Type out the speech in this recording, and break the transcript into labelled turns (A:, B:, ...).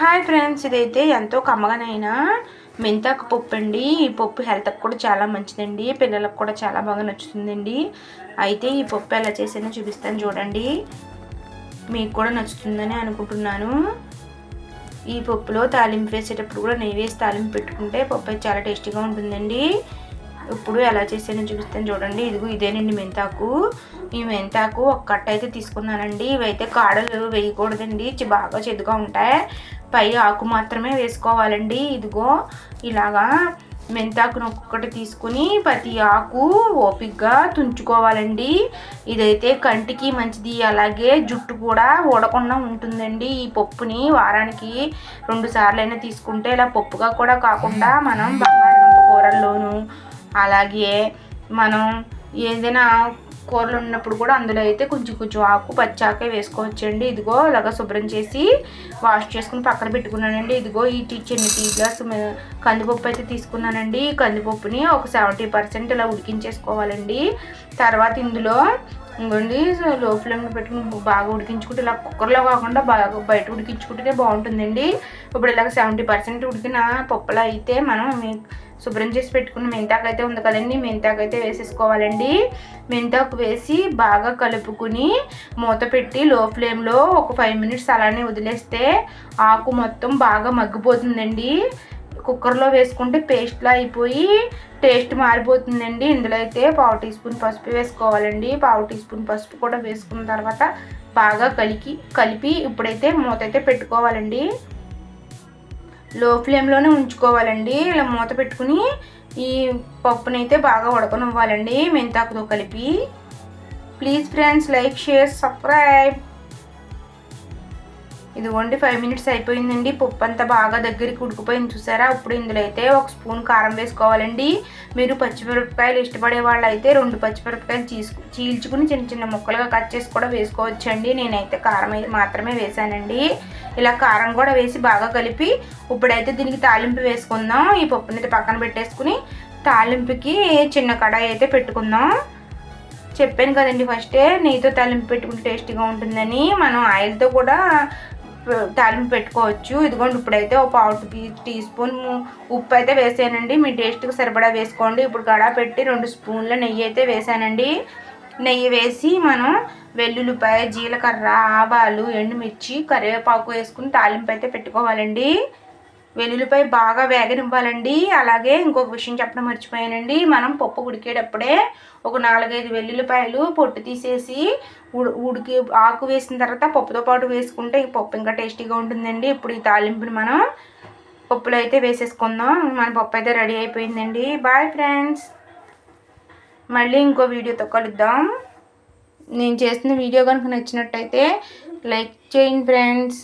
A: Hi friends ఇదైతే ఎంతో కమ్మగానైనా మెంతాకు పప్పు అండి ఈ పప్పు హెల్త్కి కూడా చాలా మంచిదండి. పిల్లలకు కూడా చాలా బాగా నచ్చుతుందండి. అయితే ఈ పప్పు ఎలా చేసానో చూపిస్తాను చూడండి. మీకు కూడా నచ్చుతుందని అనుకుంటున్నాను. ఈ పప్పులో తాలింపు వేసేటప్పుడు కూడా నెయ్యి వేసి తాలింపు పెట్టుకుంటే పప్పు అయితే చాలా టేస్టీగా ఉంటుందండి. ఇప్పుడు ఎలా చేసానో చూపిస్తాను చూడండి. ఇదిగో ఇదేనండి మెంతాకు. ఈ మెంతాకు ఒక కట్ట అయితే తీసుకున్నానండి. ఇవైతే కాడలు వేయకూడదండి. బాగా చెదుగా ఉంటాయి. పై ఆకు మాత్రమే వేసుకోవాలండి. ఇదిగో ఇలాగా మెంతాకును ఒక్కొక్కటి తీసుకుని ప్రతి ఆకు ఓపిగ్గా తుంచుకోవాలండి. ఇదైతే కంటికి మంచిది. అలాగే జుట్టు కూడా ఊడకుండా ఉంటుందండి. ఈ పప్పుని వారానికి రెండు సార్లు అయినా తీసుకుంటే ఇలా పప్పుగా కూడా కాకుండా మనం బంగాళదుంప కూరల్లోనూ అలాగే మనం ఏదైనా కూరలు ఉన్నప్పుడు కూడా అందులో అయితే కొంచెం కొంచెం ఆకు పచ్చాకే వేసుకోవచ్చండి. ఇదిగో అలాగా శుభ్రం చేసి వాష్ చేసుకుని పక్కన పెట్టుకున్నానండి. ఇదిగో ఈ టీ చిన్న టీ గ్లాస్ కందిపప్పు అయితే తీసుకున్నానండి. ఈ కందిపప్పుని ఒక సెవెంటీ పర్సెంట్ ఇలా ఉడికించేసుకోవాలండి. తర్వాత ఇందులో ఇంకోండి లో ఫ్లేమ్లో పెట్టుకుని బాగా ఉడికించుకుంటే ఇలా కుక్కర్లో కాకుండా బాగా బయట ఉడికించుకుంటేనే బాగుంటుందండి. ఇప్పుడు ఇలాగ సెవెంటీ పర్సెంట్ ఉడికిన పప్పులో అయితే మనం శుభ్రం చేసి పెట్టుకున్న మెంతాకు అయితే ఉంది కదండి. మెంతాకు అయితే వేసేసుకోవాలండి. మెంతాకు వేసి బాగా కలుపుకుని మూత పెట్టి లో ఫ్లేమ్లో ఒక ఫైవ్ మినిట్స్ అలానే వదిలేస్తే ఆకు మొత్తం బాగా మగ్గిపోతుందండి. కుక్కర్లో వేసుకుంటే పేస్ట్లా అయిపోయి టేస్ట్ మారిపోతుందండి. ఇందులో అయితే పావు టీ స్పూన్ పసుపు వేసుకోవాలండి. పావు టీ స్పూన్ పసుపు కూడా వేసుకున్న తర్వాత బాగా కలికి కలిపి ఇప్పుడైతే మూత అయితే పెట్టుకోవాలండి. లో ఫ్లేమ్లోనే ఉంచుకోవాలండి. ఇలా మూత పెట్టుకుని ఈ పప్పునైతే బాగా ఉడకనివ్వాలండి మెంతాకుతో కలిపి. Please friends like share subscribe. ఇదిగోండి ఫైవ్ మినిట్స్ అయిపోయిందండి. పప్పు అంతా బాగా దగ్గరికి ఉడికిపోయింది చూసారా? ఇప్పుడు ఇందులో అయితే ఒక స్పూన్ కారం వేసుకోవాలండి. మీరు పచ్చిమిరపకాయలు ఇష్టపడే వాళ్ళు అయితే రెండు పచ్చిమిరపకాయలు చీసుకు చీల్చుకుని చిన్న చిన్న ముక్కలుగా కట్ చేసి కూడా వేసుకోవచ్చండి. నేనైతే కారం అయితే మాత్రమే వేసానండి ఇలా కారం కూడా వేసి బాగా కలిపి ఇప్పుడైతే దీనికి తాలింపు వేసుకుందాం. ఈ పప్పుని అయితే పక్కన పెట్టేసుకుని తాలింపుకి చిన్న కడాయి అయితే పెట్టుకుందాం. చెప్పాను కదండి ఫస్టే నెయ్యితో తాలింపు పెట్టుకుంటే టేస్టీగా ఉంటుందని. మనం ఆయిల్తో కూడా తాలింపు పెట్టుకోవచ్చు. ఇదిగోండి ఇప్పుడైతే ఒక పావు టీ టీ స్పూన్ ఉప్పు అయితే వేసానండి. మీ టేస్ట్కి సరిపడా వేసుకోండి. ఇప్పుడు గడా పెట్టి రెండు స్పూన్ల నెయ్యి అయితే వేసానండి. నెయ్యి వేసి మనం వెల్లుల్లిపాయ జీలకర్ర ఆవాలు ఎండుమిర్చి కరివేపాకు వేసుకుని తాలింపు అయితే పెట్టుకోవాలండి. వెల్లుల్లిపాయ బాగా వేగనివ్వాలండి. అలాగే ఇంకొక విషయం చెప్పడం మర్చిపోయానండి. మనం పప్పు ఉడికేటప్పుడే ఒక నాలుగైదు వెల్లుల్లిపాయలు పొట్టు తీసేసి ఉడి ఉడికి ఆకు వేసిన తర్వాత పప్పుతో పాటు వేసుకుంటే ఈ పప్పు ఇంకా టేస్టీగా ఉంటుందండి. ఇప్పుడు ఈ తాలింపుని మనం పప్పులో అయితే వేసేసుకుందాం. మన పప్పు అయితే రెడీ అయిపోయిందండి. Bye friends. మళ్ళీ ఇంకో వీడియోతో కలుద్దాం. నేను చేసిన వీడియో కనుక నచ్చినట్టయితే లైక్ చేయండి ఫ్రెండ్స్.